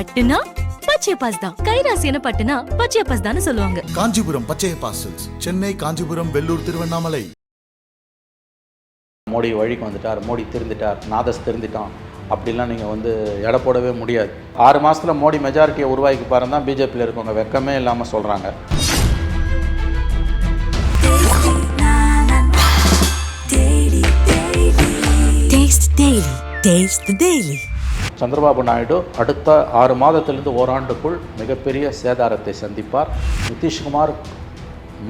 பட்டுனா பச்சையப்பாஸ் தான். கைராசியான பட்டுனா பச்சையப்பாஸ் தான் சொல்லுவாங்க. காஞ்சிபுரம் பச்சைய பாசல்ஸ் சென்னை காஞ்சிபுரம் வெள்ளூர் திருவண்ணாமலை. மோடி வழிக்கு வந்துட்டார் மோடி திருந்திட்டார் நாதஸ் திருந்திட்டான். அப்படிலாம் நீங்கள் வந்து எடை போடவே முடியாது. ஆறு மாசத்துல மோடி மெஜாரிட்டியை உருவாக்கி பாருங்க தான் பிஜேபியில் இருக்கவங்க வெக்கமே இல்லாமல் சொல்கிறாங்க Taste Daily. Taste the Daily. Chandrababu Naidu அடுத்த ஆறு மாதத்திலிருந்து ஓராண்டுக்குள் மிகப்பெரிய சேதாரத்தை சந்திப்பார். நிதிஷ்குமார்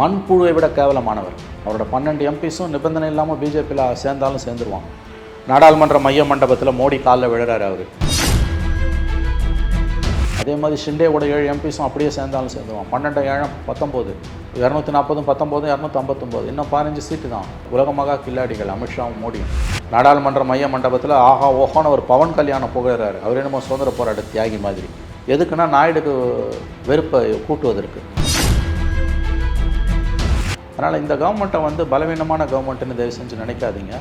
மண்புழுவை விட கேவலமானவர். அவரோட பன்னெண்டு எம்பிஸும் நிபந்தனை இல்லாமல் பிஜேபியில் சேர்ந்தாலும் சேர்ந்துருவான் நாடாளுமன்ற மைய மண்டபத்தில் மோடி காலில் விழுறாரு அவர். அதே மாதிரி ஷிண்டேவோட ஏழு எம்பிஸும் அப்படியே சேர்ந்தாலும் சேர்ந்துருவான் பன்னெண்டு ஏழம் பத்தொம்போது. இரநூத்தி நாற்பதும் பத்தொம்போதும் இரநூத்தம்பத்தொம்போது இன்னும் பதினஞ்சு சீட்டு தான். உலகமாக கில்லாடிகள் அமித்ஷாவும் மோடியும். நாடாளுமன்ற மைய மண்டபத்தில் ஆஹா ஓஹோன்னு ஒரு பவன் கல்யாணம் புகழறாரு. அவர் என்னமோ சுதந்திர போராட்ட தியாகி மாதிரி. எதுக்குன்னா நாயுடுக்கு வெறுப்பை கூட்டுவதற்கு. அதனால் இந்த கவர்மெண்ட்டை வந்து பலவீனமான கவர்மெண்ட்டுன்னு தயவு செஞ்சு நினைக்காதீங்க.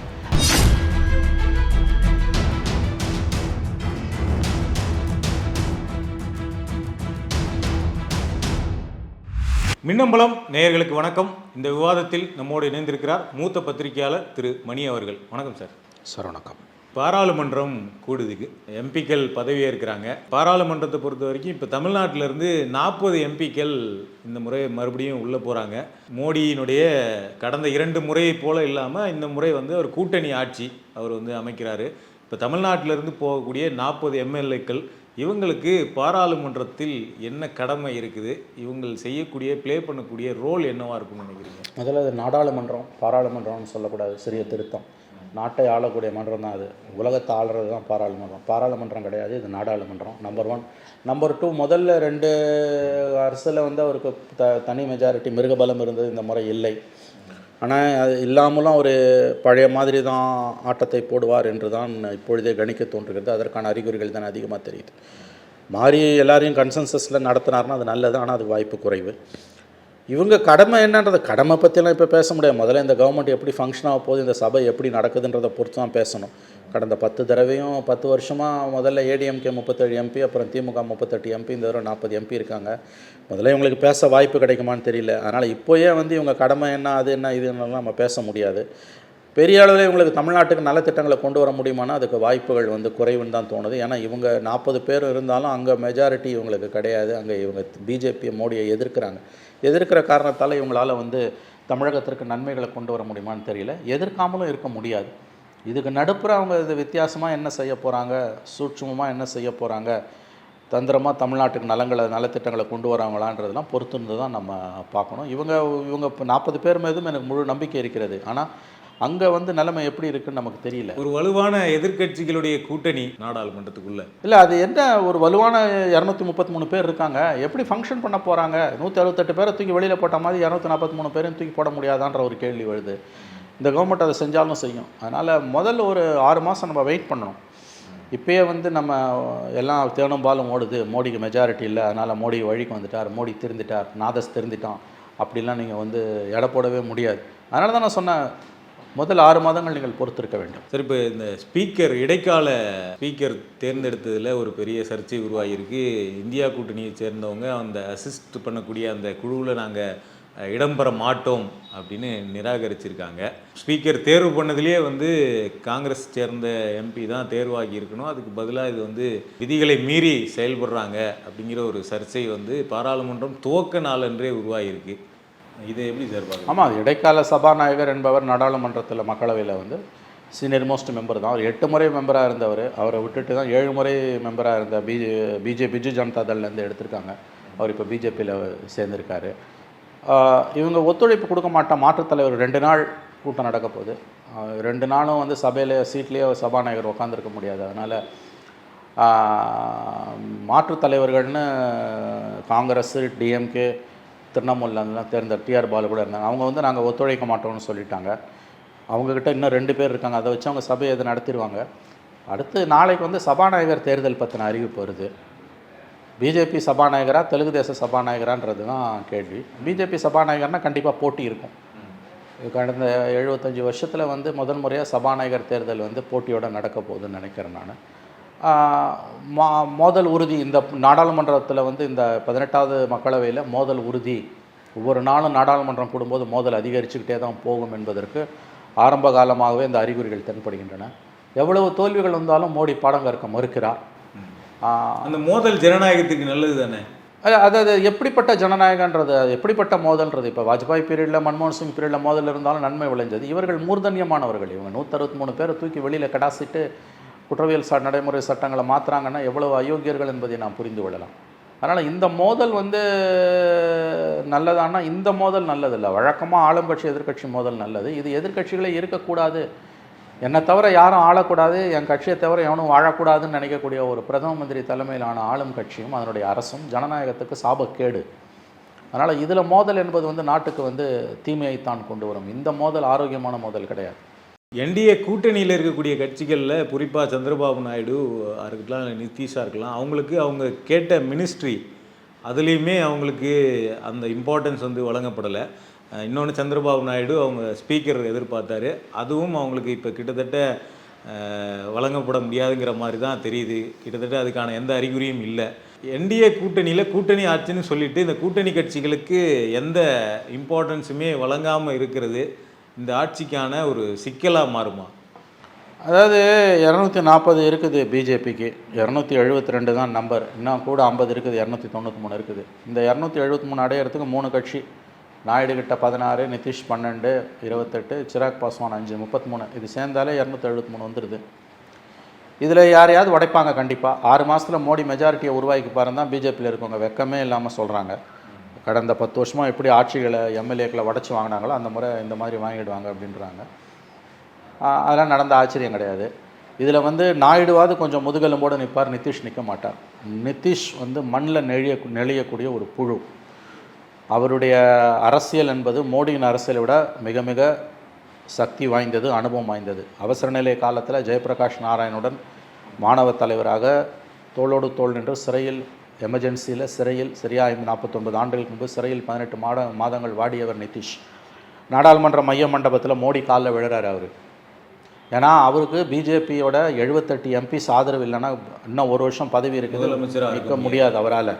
மின்னம்பலம் நேயர்களுக்கு வணக்கம். இந்த விவாதத்தில் நம்மோடு இணைந்திருக்கிறார் மூத்த பத்திரிகையாளர் திரு மணி அவர்கள். வணக்கம் சார். சார் வணக்கம். பாராளுமன்றம் கூடுதுக்கு. எம்பிக்கள் பதவியேற்கிறாங்க. பாராளுமன்றத்தை பொறுத்த வரைக்கும் இப்போ தமிழ்நாட்டிலேருந்து நாற்பது எம்பிக்கள் இந்த முறை மறுபடியும் உள்ளே போகிறாங்க மோடியினுடைய கடந்த இரண்டு முறையை போல இல்லாமல் இந்த முறை வந்து அவர் கூட்டணி ஆட்சி அவர் வந்து அமைக்கிறாரு. இப்போ தமிழ்நாட்டிலேருந்து போகக்கூடிய நாற்பது எம்எல்ஏக்கள் இவங்களுக்கு பாராளுமன்றத்தில் என்ன கடமை இருக்குது? இவங்கள் செய்யக்கூடிய ப்ளே பண்ணக்கூடிய ரோல் என்னவாக இருக்கும்னு நினைக்கிறீங்க? முதல்ல அது நாடாளுமன்றம் பாராளுமன்றம்னு சொல்லக்கூடாது. சிறிய திருத்தம். நாட்டை ஆளக்கூடிய மன்றம் தான் அது. உலகத்தை ஆளுறது தான் பாராளுமன்றம். பாராளுமன்றம் கிடையாது இது நாடாளுமன்றம். நம்பர் ஒன் நம்பர் டூ முதல்ல ரெண்டு அரசில் வந்து அவருக்கு த தனி மெஜாரிட்டி மிருகபலம் இருந்தது. இந்த முறை இல்லை. ஆனால் அது இல்லாமலும் அவர் பழைய மாதிரி தான் ஆட்டத்தை போடுவார் என்று தான் இப்பொழுதே கணிக்க தோன்றுகிறது. அதற்கான அறிகுறிகள் தான் அதிகமாக தெரியுது. மாறி எல்லாரையும் கன்சென்சஸில் நடத்தினார்னா அது நல்லது ஆனால் அது வாய்ப்பு குறைவு. இவங்க கடமை என்னன்றது கடமை பற்றிலாம் இப்போ பேச முடியாது. முதல்ல இந்த கவர்மெண்ட் எப்படி ஃபங்க்ஷன் ஆக போகுது இந்த சபை எப்படி நடக்குதுன்றதை பொறுத்து தான் பேசணும். கடந்த பத்து தடவையும் பத்து வருஷமாக முதல்ல ஏடிஎம்கே முப்பத்தேழு எம்பி அப்புறம் திமுக முப்பத்தெட்டு எம்பி இந்த தடவை நாற்பது எம்பி இருக்காங்க. முதல்ல இவங்களுக்கு பேச வாய்ப்பு கிடைக்குமான்னு தெரியல. அதனால் இப்போயே வந்து இவங்க கடமை என்ன அது என்ன இது நம்ம பேச முடியாது. பெரிய அளவில் இவங்களுக்கு தமிழ்நாட்டுக்கு நலத்திட்டங்களை கொண்டு வர முடியுமானா அதுக்கு வாய்ப்புகள் வந்து குறைவுன்னு தான் தோணுது. ஏன்னா இவங்க நாற்பது பேர் இருந்தாலும் அங்கே மெஜாரிட்டி இவங்களுக்கு கிடையாது. அங்கே இவங்க பிஜேபி மோடியை எதிர்க்கிறாங்க. எதிர்க்கிற காரணத்தால் இவங்களால் வந்து தமிழகத்திற்கு நன்மைகளை கொண்டு வர முடியுமான்னு தெரியல. எதிர்க்காமலும் இருக்க முடியாது. இதுக்கு நடுப்புற அவங்க இது வித்தியாசமாக என்ன செய்ய போகிறாங்க சூட்சுமமாக என்ன செய்ய போகிறாங்க தந்திரமாக தமிழ்நாட்டுக்கு நலங்களை நலத்திட்டங்களை கொண்டு வராங்களான்றதெல்லாம் பொறுத்திருந்து தான் நம்ம பார்க்கணும். இவங்க இவங்க இப்போ நாற்பது பேர் மீதும் எனக்கு முழு நம்பிக்கை இருக்கிறது. ஆனால் அங்கே வந்து நிலைமை எப்படி இருக்குன்னு நமக்கு தெரியல. ஒரு வலுவான எதிர்க்கட்சிகளுடைய கூட்டணி நாடாளுமன்றத்துக்குள்ள. இல்லை அது என்ன ஒரு வலுவான இரநூத்தி முப்பத்தி மூணு பேர் இருக்காங்க? எப்படி ஃபங்க்ஷன் பண்ண போகிறாங்க நூற்றி அறுபத்தெட்டு பேரை தூக்கி வெளியில் போட்ட மாதிரி இரநூத்தி நாற்பத்தி மூணு பேரையும் தூக்கி போட முடியாதான்ற ஒரு கேள்வி வருது. இந்த கவர்மெண்ட் அதை செஞ்சாலும் செய்யும். அதனால் முதல்ல ஒரு ஆறு மாதம் நம்ம வெயிட் பண்ணணும். இப்பயே வந்து நம்ம எல்லாம் தேனும் பாலும் ஓடுது. மோடிக்கு மெஜாரிட்டி இல்லை. அதனால் மோடி வழிக்கு வந்துட்டார். மோடி திருந்திட்டார். நாதஸ் திருந்திட்டான். அப்படிலாம் நீங்கள் வந்து எடை போடவே முடியாது. அதனால தான் நான் சொன்னேன். முதல் ஆறு மாதங்கள் நீங்கள் பொறுத்திருக்க வேண்டும். சரி இப்போ இந்த ஸ்பீக்கர் இடைக்கால ஸ்பீக்கர் தேர்ந்தெடுத்ததில் ஒரு பெரிய சர்ச்சை உருவாகியிருக்கு. இந்தியா கூட்டணியை சேர்ந்தவங்க அந்த அசிஸ்ட் பண்ணக்கூடிய அந்த குழுவில் நாங்கள் இடம்பெற மாட்டோம் அப்படின்னு நிராகரிச்சிருக்காங்க. ஸ்பீக்கர் தேர்வு பண்ணதுலேயே வந்து காங்கிரஸ் சேர்ந்த எம்பி தான் தேர்வாகி இருக்கணும். அதுக்கு பதிலாக இது வந்து விதிகளை மீறி செயல்படுறாங்க அப்படிங்கிற ஒரு சர்ச்சை வந்து பாராளுமன்றம் துவக்க நாளன்றே உருவாகியிருக்கு. இதை எப்படி சார் ஆமாம் இடைக்கால சபாநாயகர் என்பவர் நாடாளுமன்றத்தில் மக்களவையில் வந்து சீனியர் மோஸ்ட் மெம்பர் தான். அவர் எட்டு முறை மெம்பராக இருந்தவர். அவரை விட்டுட்டு தான் ஏழு முறை மெம்பராக இருந்த பிஜே பிஜே பிஜு ஜனதா தள்லேருந்து எடுத்திருக்காங்க. அவர் இப்போ பிஜேபியில் சேர்ந்திருக்காரு. இவங்க ஒத்துழைப்பு கொடுக்க மாட்டோம் மாற்றுத்தலைவர் ரெண்டு நாள் கூட்டம் நடக்க போகுது. ரெண்டு நாளும் வந்து சபையில் சீட்லேயே சபாநாயகர் உட்காந்துருக்க முடியாது. அதனால் மாற்றுத்தலைவர்கள்னு காங்கிரஸ் டிஎம்கே திரிணாமுல்லாம் தேர்ந்த டிஆர் பாலு கூட இருந்தாங்க. அவங்க வந்து நாங்கள் ஒத்துழைக்க மாட்டோம்னு சொல்லிட்டாங்க. அவங்கக்கிட்ட இன்னும் ரெண்டு பேர் இருக்காங்க. அதை வச்சு அவங்க சபையை இதை நடத்திடுவாங்க. அடுத்து நாளைக்கு வந்து சபாநாயகர் தேர்தல் பற்றின அறிவிப்பு வருது. பிஜேபி சபாநாயகரா தெலுங்கு தேச சபாநாயகரான்றது தான் கேள்வி. பிஜேபி சபாநாயகர்னா கண்டிப்பாக போட்டி இருக்கும். இது கடந்த எழுபத்தஞ்சி வருஷத்தில் வந்து முதல் முறையாக சபாநாயகர் தேர்தல் வந்து போட்டியோட நடக்க போகுதுன்னு நினைக்கிறேன் நான். மோதல் உறுதி. இந்த நாடாளுமன்றத்தில் வந்து இந்த பதினெட்டாவது மக்களவையில் மோதல் உறுதி. ஒவ்வொரு நாளும் நாடாளுமன்றம் கூடும்போது மோதல் அதிகரிச்சுக்கிட்டே தான் போகும் என்பதற்கு ஆரம்ப காலமாகவே இந்த அறிகுறிகள் தென்படுகின்றன. எவ்வளவு தோல்விகள் வந்தாலும் மோடி பாடம் கற்க மறுக்கிறார். அந்த மோதல் ஜனநாயகத்துக்கு நல்லது தானே? அது- அதாவது எப்படிப்பட்ட ஜனநாயகன்றது? அது எப்படிப்பட்ட மோதல்ன்றது? இப்போ வாஜ்பாய் பீரியடில் மன்மோகன் சிங் பீரியடில் மோதல் இருந்தாலும் நன்மை விளைஞ்சது. இவர்கள் மூர்தன்யமானவர்கள். இவங்க நூற்றறுபத்தி மூணு பேரை தூக்கி வெளியில் கடாசிட்டு குற்றவியல் ச நடைமுறை சட்டங்களை மாற்றுறாங்கன்னா எவ்வளவு அயோக்கியர்கள் என்பதை நாம் புரிந்து கொள்ளலாம். அதனால் இந்த மோதல் வந்து நல்லதானா? இந்த மோதல் நல்லதில்லை. வழக்கமாக ஆளும் கட்சி எதிர்கட்சி மோதல் நல்லது. இது எதிர்க்கட்சிகளே இருக்கக்கூடாது. என்னை தவிர யாரும் ஆளக்கூடாது. என் கட்சியை தவிர எவனும் வாழக்கூடாதுன்னு நினைக்கக்கூடிய ஒரு பிரதம மந்திரி தலைமையிலான ஆளும் கட்சியும் அதனுடைய அரசும் ஜனநாயகத்துக்கு சாபக்கேடு. அதனால் இதில் மோதல் என்பது வந்து நாட்டுக்கு வந்து தீமையைத்தான் கொண்டு வரும். இந்த மோதல் ஆரோக்கியமான மோதல் கிடையாது. என்டிஏ கூட்டணியில் இருக்கக்கூடிய கட்சிகளில் குறிப்பாக சந்திரபாபு நாயுடு இருக்கலாம் இல்லை நிதிஷாக இருக்கலாம் அவங்களுக்கு அவங்க கேட்ட மினிஸ்ட்ரி அதுலேயுமே அவங்களுக்கு அந்த இம்பார்ட்டன்ஸ் வந்து வழங்கப்படலை. இன்னொன்று சந்திரபாபு நாயுடு அவங்க ஸ்பீக்கர் எதிர்பார்த்தாரு. அதுவும் அவங்களுக்கு இப்போ கிட்டத்தட்ட வழங்கப்பட முடியாதுங்கிற மாதிரி தான் தெரியுது. கிட்டத்தட்ட அதுக்கான எந்த அறிகுறியும் இல்லை. என்டிஏ கூட்டணியில் கூட்டணி ஆட்சின்னு சொல்லிட்டு இந்த கூட்டணி கட்சிகளுக்கு எந்த இம்பார்ட்டன்ஸுமே வழங்காமல் இருக்கிறது இந்த ஆட்சிக்கான ஒரு சிக்கலாக மாறுமா? அதாவது இரநூத்தி நாற்பது இருக்குது பிஜேபிக்கு. இரநூத்தி எழுபத்தி ரெண்டு தான் நம்பர். இன்னும் கூட ஐம்பது இருக்குது இரநூத்தி தொண்ணூற்றி மூணு இருக்குது. இந்த இரநூத்தி எழுபத்தி மூணு அடையிறதுக்கு மூணு கட்சி. நாயுடு கிட்ட பதினாறு நிதிஷ் பன்னெண்டு இருபத்தெட்டு சிராக் பாஸ்வான் அஞ்சு முப்பத்தி மூணு. இது சேர்ந்தாலே இரநூத்தி எழுபத்தி மூணு வந்துடுது இதில் யாரையாவது உடைப்பாங்க கண்டிப்பாக ஆறு மாதத்தில் மோடி மெஜாரிட்டியை உருவாக்கி பாருந்தான் பிஜேபியில் இருக்கவங்க வெக்கமே இல்லாமல் சொல்கிறாங்க கடந்த பத்து வருஷமாக எப்படி ஆட்சிகளை எம்எல்ஏக்களை உடச்சி வாங்கினாங்களோ அந்த முறை இந்த மாதிரி வாங்கிடுவாங்க அப்படின்றாங்க. அதெல்லாம் நடந்த ஆச்சரியம் கிடையாது. இதில் வந்து நாயுடுவாது கொஞ்சம் முதுகெலும்போடு நிற்பார் நிதிஷ் நிற்க மாட்டார். நிதிஷ் வந்து மண்ணில் நெழிய நெளியக்கூடிய ஒரு புழு. அவருடைய அரசியல் என்பது மோடியின் அரசியலை விட மிக மிக சக்தி வாய்ந்தது அனுபவம் வாய்ந்தது. அவசர நிலை காலத்தில் ஜெயபிரகாஷ் நாராயணுடன் மாணவ தலைவராக தோளோடு தோல் நின்று சிறையில் எமர்ஜென்சியில் சிறையில் சரியா நாற்பத்தொன்பது ஆண்டுகளுக்கு முன்பு சிறையில் பதினெட்டு மாத மாதங்கள் வாடியவர் நிதிஷ். நாடாளுமன்ற மைய மண்டபத்தில் மோடி காலில் விழுறாரு அவர். ஏன்னா அவருக்கு பிஜேபியோட எழுபத்தெட்டு எம்பிஸ் ஆதரவு இல்லைன்னா இன்னும் ஒரு வருஷம் பதவி இருக்குது. நிற்க முடியாது அவரால்.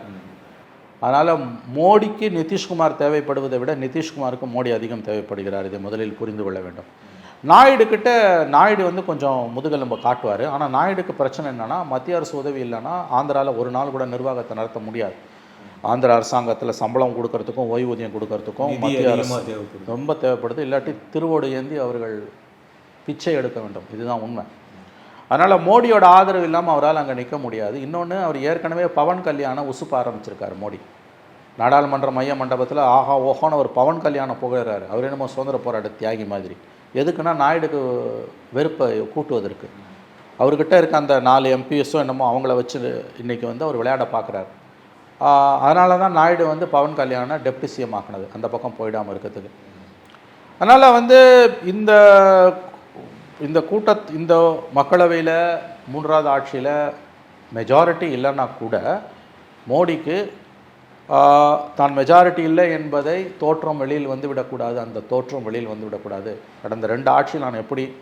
அதனால் மோடிக்கு நிதிஷ்குமார் தேவைப்படுவதை விட நிதிஷ்குமாருக்கு மோடி அதிகம் தேவைப்படுகிறார். இதை முதலில் புரிந்து கொள்ள வேண்டும். நாயுடு கிட்ட நாயுடு வந்து கொஞ்சம் முதுகெலும்பை காட்டுவார். ஆனால் நாயுடுக்கு பிரச்சனை என்னன்னா மத்திய அரசு உதவி இல்லைன்னா ஆந்திராவில் ஒரு நாள் கூட நிர்வாகத்தை நடத்த முடியாது. ஆந்திர அரசாங்கத்தில் சம்பளம் கொடுக்கறதுக்கும் ஓய்வூதியம் கொடுக்கறதுக்கும் மத்திய அரசு ரொம்ப தேவைப்படுது. இல்லாட்டி திருவோடு ஏந்தி அவர்கள் பிச்சை எடுக்க வேண்டும். இதுதான் உண்மை. அதனால் மோடியோட ஆதரவு இல்லாமல் அவரால் அங்கே நிற்க முடியாது. இன்னொன்று அவர் ஏற்கனவே பவன் கல்யாணம் உசுப்ப ஆரம்பிச்சிருக்காரு மோடி. நாடாளுமன்ற மைய மண்டபத்தில் ஆஹா ஓஹோன்னு ஒரு பவன் கல்யாணம் புகழறாரு. அவர் என்னமோ சுதந்திர போராட்ட தியாகி மாதிரி. எதுக்குன்னா நாயுடுக்கு வெறுப்பை கூட்டுவதற்கு. அவர்கிட்ட இருக்க அந்த நாலு எம்பிஎஸோ என்னமோ அவங்கள வச்சு இன்றைக்கி வந்து அவர் விளையாட பார்க்குறாரு. அதனால தான் நாயுடு வந்து பவன் கல்யாணம் டெப்டி சிஎம் ஆக்குனது. அந்த பக்கம் போயிடாமல் இருக்கிறதுக்கு. அதனால் வந்து இந்த இந்த கூட்ட இந்த மக்களவையில் மூன்றாவது ஆட்சியில் மெஜாரிட்டி இல்லைன்னா கூட மோடிக்கு தான் மெஜாரிட்டி இல்லை என்பதை தோற்றம் வெளியில் வந்து விடக்கூடாது அந்த தோற்றம் வெளியில் வந்து விடக்கூடாது கடந்த ரெண்டு ஆட்சியில் நான் எப்படி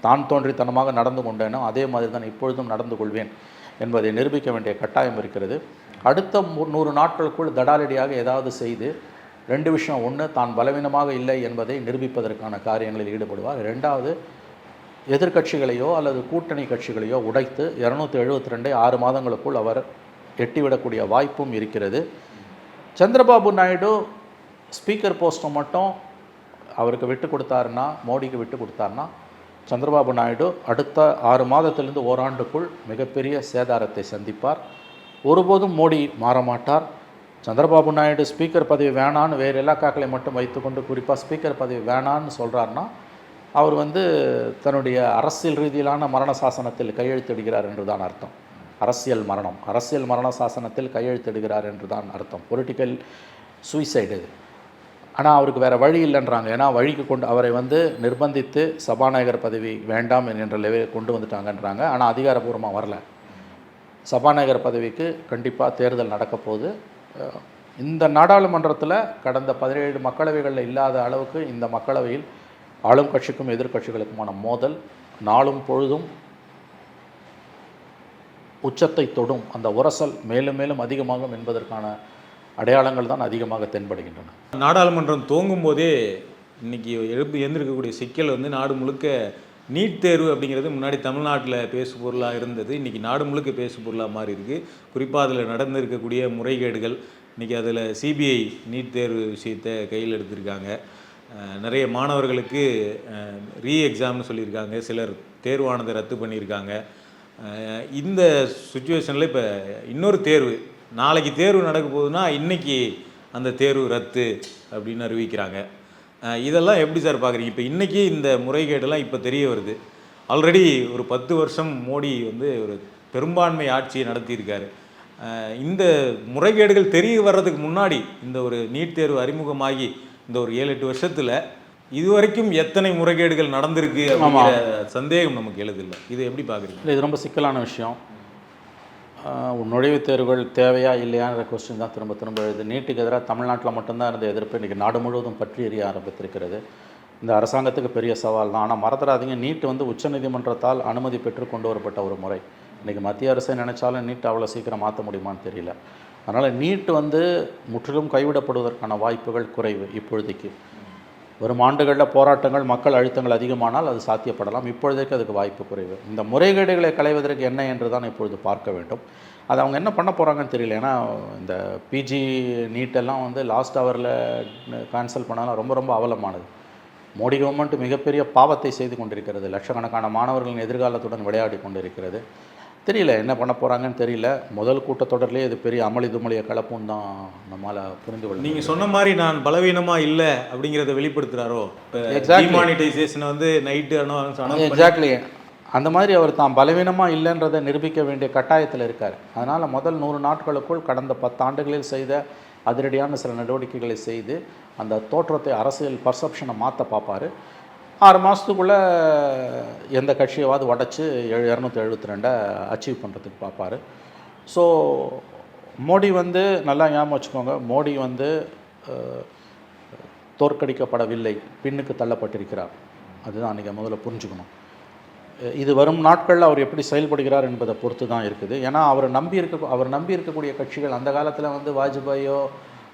தான் தோன்றித்தனமாக நடந்து கொண்டேனோ அதே மாதிரி தான் இப்பொழுதும் நடந்து கொள்வேன் என்பதை நிரூபிக்க வேண்டிய கட்டாயம் இருக்கிறது. அடுத்த மு- நூறு நாட்களுக்குள் தடாலடியாக ஏதாவது செய்து ரெண்டு விஷயம் ஒன்று தான் பலவீனமாக இல்லை என்பதை நிரூபிப்பதற்கான காரியங்களில் ஈடுபடுவார். ரெண்டாவது எதிர்க்கட்சிகளையோ அல்லது கூட்டணி கட்சிகளையோ உடைத்து இரநூத்தி எழுபத்தி ரெண்டை ஆறு மாதங்களுக்குள் அவர் எட்டிவிடக்கூடிய வாய்ப்பும் இருக்கிறது. சந்திரபாபு நாயுடு ஸ்பீக்கர் போஸ்ட்டை மட்டும் அவருக்கு விட்டு கொடுத்தாருன்னா மோடிக்கு விட்டு கொடுத்தாருன்னா சந்திரபாபு நாயுடு அடுத்த ஆறு மாதத்திலிருந்து ஓராண்டுக்குள் மிகப்பெரிய சேதாரத்தை சந்திப்பார். ஒருபோதும் மோடி மாறமாட்டார். சந்திரபாபு நாயுடு ஸ்பீக்கர் பதவி வேணான்னு வேறு இலாக்காக்களை மட்டும் வைத்துக்கொண்டு குறிப்பாக ஸ்பீக்கர் பதவி வேணான்னு சொல்கிறாருன்னா அவர் வந்து தன்னுடைய அரசியல் ரீதியிலான மரண சாசனத்தில் கையெழுத்திடுகிறார் என்று தான் அர்த்தம். அரசியல் மரணம். அரசியல் மரண சாசனத்தில் கையெழுத்திடுகிறார் என்று தான் அர்த்தம் பொலிட்டிக்கல் சூசைடு ஆனால் அவருக்கு வேறு வழி இல்லைன்றாங்க. ஏன்னா வழிக்கு கொண்டு அவரை வந்து நிர்பந்தித்து சபாநாயகர் பதவி வேண்டாம் என்கின்ற லெவலில் கொண்டு வந்துட்டாங்கன்றாங்க. ஆனால் அதிகாரபூர்வமாக வரல. சபாநாயகர் பதவிக்கு கண்டிப்பாக தேர்தல் நடக்கப்போகுது இந்த நாடாளுமன்றத்தில் கடந்த பதினேழு மக்களவைகளில் இல்லாத அளவுக்கு இந்த மக்களவையில் ஆளும் கட்சிக்கும் எதிர்க்கட்சிகளுக்குமான மோதல் நாளும் பொழுதும் உச்சத்தை தொடும் அந்த உரசல் மேலும் மேலும் அதிகமாகும் என்பதற்கான அடையாளங்கள் தான் அதிகமாக தென்படுகின்றன. நாடாளுமன்றம் துவங்கும் போதே இன்றைக்கி எழுப்பு எழுந்திருக்கக்கூடிய சிக்கல் வந்து நாடு முழுக்க நீட் தேர்வு அப்படிங்கிறது முன்னாடி தமிழ்நாட்டில் பேசு பொருளாக இருந்தது. இன்றைக்கி நாடு முழுக்க பேசு பொருளாக மாறி இருக்குது குறிப்பாக அதில் நடந்திருக்கக்கூடிய முறைகேடுகள் இன்றைக்கி அதில் சிபிஐ நீட் தேர்வு விஷயத்தை கையில் எடுத்திருக்காங்க. நிறைய மாணவர்களுக்கு ரீ எக்ஸாம்னு சொல்லியிருக்காங்க. சிலர் தேர்வானதை ரத்து பண்ணியிருக்காங்க. இந்த சுச்சுவேஷனில் இப்போ இன்னொரு தேர்வு. நாளைக்கு தேர்வு நடக்க போகுதுன்னா இன்றைக்கி அந்த தேர்வு ரத்து அப்படின்னு அறிவிக்கிறாங்க. இதெல்லாம் எப்படி சார் பார்க்குறீங்க இப்போ இன்றைக்கி இந்த முறைகேடெல்லாம் இப்போ தெரிய வருது. ஆல்ரெடி ஒரு பத்து வருஷம் மோடி வந்து ஒரு பெரும்பான்மை ஆட்சியை நடத்தியிருக்காரு. இந்த முறைகேடுகள் தெரிய வர்றதுக்கு முன்னாடி இந்த ஒரு நீட் தேர்வு அறிமுகமாகி இந்த ஒரு ஏழு எட்டு வருஷத்தில் இதுவரைக்கும் எத்தனை முறைகேடுகள் நடந்திருக்கு அப்படிங்கிற சந்தேகம் நமக்கு எழுதில்லை. இது எப்படி பார்க்குறீங்க? இது ரொம்ப சிக்கலான விஷயம். நுழைவுத் தேர்வுகள் தேவையா இல்லையான்ற கொஸ்டின் தான் திரும்ப திரும்ப எழுது. நீட்டுக்கு எதிராக தமிழ்நாட்டில் மட்டும்தான் இருந்த எதிர்ப்பு இன்றைக்கி நாடு முழுவதும் பற்றி எறிய ஆரம்பித்திருக்கிறது. இந்த அரசாங்கத்துக்கு பெரிய சவால் தான். ஆனால் மறந்துடாதீங்க நீட் வந்து உச்சநீதிமன்றத்தால் அனுமதி பெற்று கொண்டு வரப்பட்ட ஒரு முறை. இன்றைக்கி மத்திய அரசே நினைச்சாலும் நீட் அவ்வளோ சீக்கிரம் மாற்ற முடியுமான்னு தெரியல. அதனால் நீட் வந்து முற்றிலும் கைவிடப்படுவதற்கான வாய்ப்புகள் குறைவு இப்பொழுதைக்கு. வரும் ஆண்டுகளில் போராட்டங்கள் மக்கள் அழுத்தங்கள் அதிகமானால் அது சாத்தியப்படலாம். இப்பொழுதைக்கு அதுக்கு வாய்ப்பு குறைவு. இந்த முறைகேடுகளை களைவதற்கு என்ன என்று தான் இப்பொழுது பார்க்க வேண்டும். அது அவங்க என்ன பண்ண போகிறாங்கன்னு தெரியல. ஏன்னா இந்த பிஜி நீட்டெல்லாம் வந்து லாஸ்ட் ஹவரில் கேன்சல் பண்ணாலும் ரொம்ப ரொம்ப அவலமானது. மோடி கவர்மெண்ட் மிகப்பெரிய பாவத்தை செய்து கொண்டிருக்கிறது. லட்சக்கணக்கான மாணவர்களின் எதிர்காலத்துடன் விளையாடி கொண்டிருக்கிறது. தெரியல என்ன பண்ண போகிறாங்கன்னு தெரியல. முதல் கூட்டத்தொடர்லேயே இது பெரிய அமளி துமளியை கலப்புன்னு தான் நம்மளால் புரிந்து கொள்ள நீங்க சொன்ன மாதிரி நான் பலவீனமா இல்ல அப்படிங்கறத வெளிப்படுத்துறாரோ? Exactly. டிமானிட்டைசேஷன் வந்து நைட்டு எக்ஸாக்ட்லி அந்த மாதிரி அவர் தான் பலவீனமாக இல்லைன்றதை நிரூபிக்க வேண்டிய கட்டாயத்தில் இருக்கார். அதனால் முதல் நூறு நாட்களுக்குள் கடந்த பத்தாண்டுகளில் செய்த அதிரடியான சில நடவடிக்கைகளை செய்து அந்த தோற்றத்தை அரசியல் பர்செப்ஷனை மாற்ற பார்ப்பார். ஆறு மாதத்துக்குள்ளே எந்த கட்சியாவது உடச்சி எழு இரநூத்தி எழுபத்தி ரெண்டை அச்சீவ் பண்ணுறதுக்கு பார்ப்பார். ஸோ மோடி வந்து நல்லா ஞாபகம் வச்சுக்கோங்க மோடி வந்து தோற்கடிக்கப்படவில்லை பின்னுக்கு தள்ளப்பட்டிருக்கிறார். அதுதான் அன்றைக்கி முதல்ல புரிஞ்சுக்கணும். இது வரும் நாட்களில் அவர் எப்படி செயல்படுகிறார் என்பதை பொறுத்து தான் இருக்குது. ஏன்னா அவர் நம்பி இருக்க அவர் நம்பி இருக்கக்கூடிய கட்சிகள் அந்த காலத்தில் வந்து வாஜ்பாயோ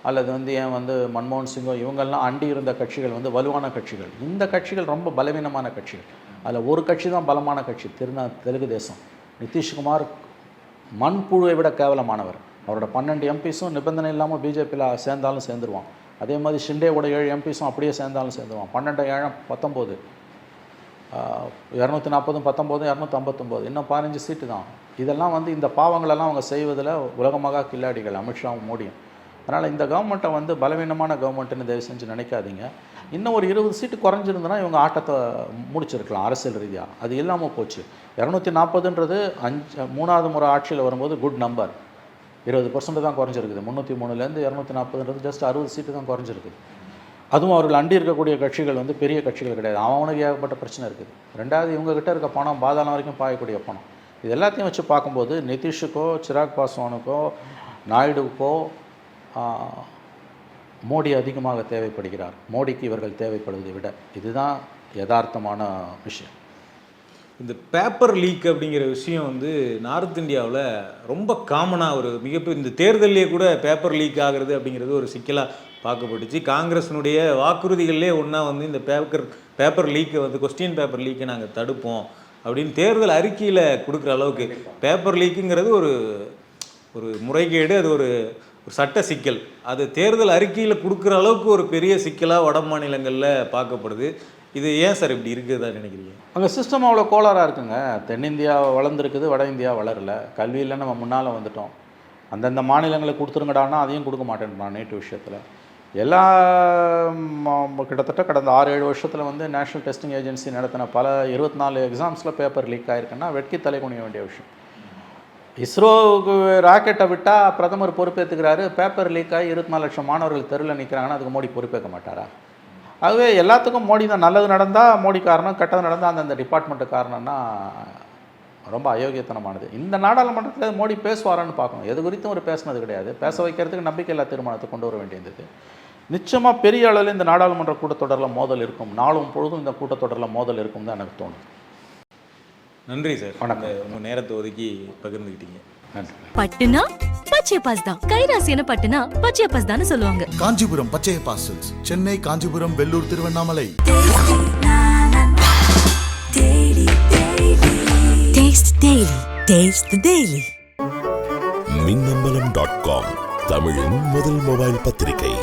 அல்லது வந்து ஏன் வந்து மன்மோகன் சிங்கோ இவங்கெல்லாம் அண்டி இருந்த கட்சிகள் வந்து வலுவான கட்சிகள். இந்த கட்சிகள் ரொம்ப பலவீனமான கட்சிகள். அதில் ஒரு கட்சி தான் பலமான கட்சி. திருநா தெலுங்கு தேசம். நிதிஷ்குமார் மண்புழுவை விட கேவலமானவர். அவரோட பன்னெண்டு எம்பிஸும் நிபந்தனை இல்லாமல் பிஜேபியில் சேர்ந்தாலும் சேர்ந்துருவான். அதே மாதிரி ஷிண்டேவோட ஏழு எம்பிஸும் அப்படியே சேர்ந்தாலும் சேர்ந்துருவான். பன்னெண்டு ஏழம் பத்தொம்போது. இரநூத்தி நாற்பதும் பத்தொம்போதும் இரநூத்தி ஐம்பத்தொம்போது இன்னும் பதினஞ்சு சீட்டு தான். இதெல்லாம் வந்து இந்த பாவங்களெல்லாம் அவங்க செய்வதில் உலகமாக கில்லாடிகள். அமித்ஷாவும் மோடியும். அதனால் இந்த கவர்மெண்ட்டை வந்து பலவீனமான கவர்மெண்ட்டுன்னு தயவு செஞ்சு நினைக்காதீங்க. இன்னும் ஒரு இருபது சீட்டு குறைஞ்சிருந்தனா இவங்க ஆட்டத்தை முடிச்சிருக்கலாம் அரசியல் ரீதியாக அது இல்லாமல் போச்சு. இரநூத்தி நாற்பதுன்றது அஞ்சு மூணாவது முறை ஆட்சியில் வரும்போது குட் நம்பர் இருபது பர்சன்ட் தான் குறைஞ்சிருக்குது. முந்நூற்றி மூணுலேருந்து இரநூத்தி நாற்பதுன்றது ஜஸ்ட் அறுபது சீட்டு தான் குறைஞ்சிருக்குது அதுவும் அவர்கள் அண்டி இருக்கக்கூடிய கட்சிகள் வந்து பெரிய கட்சிகள் கிடையாது. அவனுக்கு ஏகப்பட்ட பிரச்சனை இருக்குது. ரெண்டாவது இவங்ககிட்ட இருக்க பணம் பாதாளம் வரைக்கும் பாயக்கூடிய பணம். இது எல்லாத்தையும் வச்சு பார்க்கும்போது நிதிஷுக்கோ சிராக் பாஸ்வானுக்கோ நாயுடுவுக்கோ மோடி அதிகமாக தேவைப்படுகிறார். மோடிக்கு இவர்கள் தேவைப்படுவதை விட இதுதான் யதார்த்தமான விஷயம். இந்த பேப்பர் லீக் அப்படிங்கிற விஷயம் வந்து நார்த் இந்தியாவில் ரொம்ப காமனாக ஒரு மிகப்பெரிய இந்த தேர்தல்லையே கூட பேப்பர் லீக் ஆகுறது அப்படிங்கிறது ஒரு சிக்கலாக பார்க்கப்பட்டுச்சு. காங்கிரஸினுடைய வாக்குறுதிகள்லே ஒன்றா வந்து இந்த பேப்பர் பேப்பர் லீக்கை வந்து கொஸ்டின் பேப்பர் லீக்கை நாங்கள் தடுப்போம் அப்படின்னு தேர்தல் அறிக்கையில் கொடுக்குற அளவுக்கு பேப்பர் லீக்குங்கிறது ஒரு ஒரு முறைகேடு அது ஒரு ஒரு சட்ட சிக்கல். அது தேர்தல் அறிக்கையில் கொடுக்குற அளவுக்கு ஒரு பெரிய சிக்கலாக வட மாநிலங்களில் பார்க்கப்படுது. இது ஏன் சார் இப்படி இருக்குதா நினைக்கிறீங்க? அங்கே சிஸ்டம் அவ்வளோ கோளாறாக இருக்குங்க. தென்னிந்தியா வளர்ந்துருக்குது வட இந்தியா வளரல. கல்வியில் நம்ம முன்னால் வந்துட்டோம். அந்தந்த மாநிலங்களுக்கு கொடுத்துருங்கடான்னா அதையும் கொடுக்க மாட்டேன்றான் நேற்று விஷயத்தில். எல்லா கிட்டத்தட்ட கடந்த ஆறு ஏழு வருஷத்தில் வந்து நேஷனல் டெஸ்டிங் ஏஜென்சி நடத்தின பல இருபத்தி நாலு எக்ஸாம்ஸில் பேப்பர் லீக் ஆயிருக்குன்னா வெட்கி தலை குனிய வேண்டிய விஷயம். இஸ்ரோவுக்கு ராக்கெட்டை விட்டால் பிரதமர் பொறுப்பேற்றுக்கிறாரு பேப்பர் லீக் ஆகி இருபத்தி நாலு லட்சம் மாணவர்கள் தெருவில் நிற்கிறாங்கன்னா அதுக்கு மோடி பொறுப்பேற்க மாட்டாரா? ஆகவே எல்லாத்துக்கும் மோடி தான். நல்லது நடந்தால் மோடி காரணம் கெட்டது நடந்தால் அந்தந்த டிபார்ட்மெண்ட்டு காரணம்னா ரொம்ப அயோக்கியத்தனமானது. இந்த நாடாளுமன்றத்தில் மோடி பேசுவாரான்னு பார்க்கணும். எது குறித்தும் ஒரு பேசினது கிடையாது. பேச வைக்கிறதுக்கு நம்பிக்கையில்லா தீர்மானத்தை கொண்டு வர வேண்டியது நிச்சயமாக பெரிய அளவில் இந்த நாடாளுமன்ற கூட்டத்தொடரில் மோதல் இருக்கும். நாளும் பொழுதும் இந்த கூட்டத்தொடரில் மோதல் இருக்கும் தான் எனக்கு தோணும் நன்றி சார். வணக்கம். உங்கள் நேரத்தை ஒதுக்கி பகிர்ந்துக்கிட்டீங்க பட்டுனா பச்சையப்பாஸ் தான். கைராசியான பட்டுனா பச்சையப்பாஸ் தான் சொல்லுவாங்க. Kanchipuram Pachaiyappa silks. Chennai Kanchipuram Vellore Tiruvannamalai. Daily. Taste the Daily. Minnambalam dot com. தமிழின் முதல் மொபைல் பத்திரிகை.